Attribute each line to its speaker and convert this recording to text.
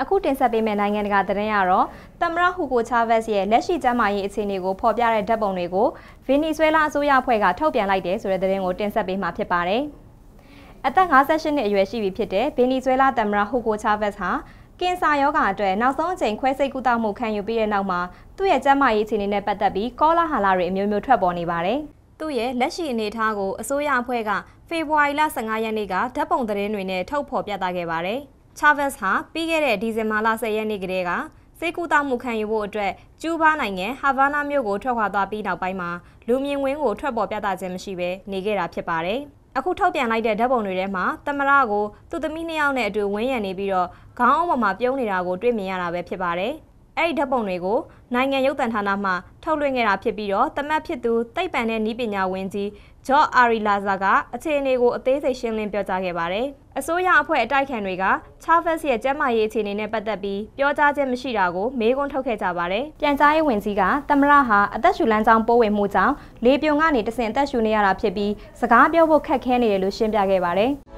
Speaker 1: အခုတင်ဆက်ပေးမယ့်နိုင်ငံတကာသတင်းကတော့သမရဟူကိုချာဗက်စ်ရဲ့လက်ရှိကျန်းမာရေးအခြေအနေကိုဖော်ပြတဲ့ဓာတ်ပုံတွေကိုဗင်နီဇွဲလားအစိုးရအဖွဲ့ကထုတ်ပြန်လိုက်တယ်ဆိုတဲ့သတင်းကိုတင်ဆက်ပေးမှာဖြစ်ပါတယ်။အသက်58နှစ်အရွယ်ရှိပြီဖြစ်တဲ့ဗင်နီဇွဲလားသမရဟူကိုချာဗက်စ်ဟာကင်ဆာရောဂါအတွက်နောက်ဆုံးအချိန်ခွဲစိတ်ကုသမှုခံယူပြီးတဲ့နောက်မှာသူ့ရဲ့ကျန်းမာရေးအခြေအနေနဲ့ပတ်သက်ပြီးကောလာဟာလာတွေအမျိုးမျိုးထွက်ပေါ်နေပါတယ်။သူ့ရဲ့လက်ရှိအနေအထားကိုအစိုးရအဖွဲ့ကဖေဖော်ဝါရီလ15ရက်နေ့ကဓာတ်ပုံသတင်းတွေနဲ့ထုတ်ဖော်ပြသခဲ့ပါတယ်။ Chavez ဟာပြီးခဲ့တဲ့ဒီဇင်ဘာလ10ရက်နေ့ကတည်းကစေကူတောက်မှုခံယူဖို့အတွက်ကျူးဘားနိုင်ငံဟာဗာနာမြို့ကိုထွက်ခွာသွားပြီးနောက်ပိုင်းမှာလူမြင်ကွင်းကိုထွက်ပေါ်ပြသခြင်းမရှိဘဲနေခဲ့တာဖြစ်ပါတယ်။အခုထုတ်ပြန်လိုက်တဲ့ဓာတ်ပုံတွေထဲမှာသမရကိုသူ့သမီးနှစ်ယောက်နဲ့အတူဝင်းရံနေပြီးတော့ခေါင်းအုံးပေါ်မှာပြုံးနေတာကိုတွေ့မြင်ရတာပဲဖြစ်ပါတယ်။ အဲ့ဒီဓာတ်ပုံတွေကိုနိုင်ငံရုပ်သံဌာနမှထုတ်လွှင့်ခဲ့တာဖြစ်ပြီးတော့တမတ်ဖြစ်သူတိတ်ပံတဲ့နီးပညာဝင်ကြီးဂျော့အာရီလာဇာကအခြေအနေကိုအသေးစိတ်ရှင်းလင်းပြောကြားခဲ့ပါတယ်။အစိုးရအဖွဲ့အတိုက်ခံတွေကချာဗက်စ်ရဲ့ကျန်းမာရေးအခြေအနေနဲ့ပတ်သက်ပြီးပြောကြားခြင်းမရှိတာကိုမေးခွန်းထုတ်ခဲ့ကြပါတယ်။ပြန်ကြားရေးဝန်ကြီးကသမရဟာအသက်ရှူလမ်းကြောင်းပိုးဝင်မှုကြောင့်လေပြွန်ကနေတဆင့်အသက်ရှူနေရတာဖြစ်ပြီးစကားပြောဖို့ခက်ခဲနေတယ်လို့ရှင်းပြခဲ့ပါတယ်။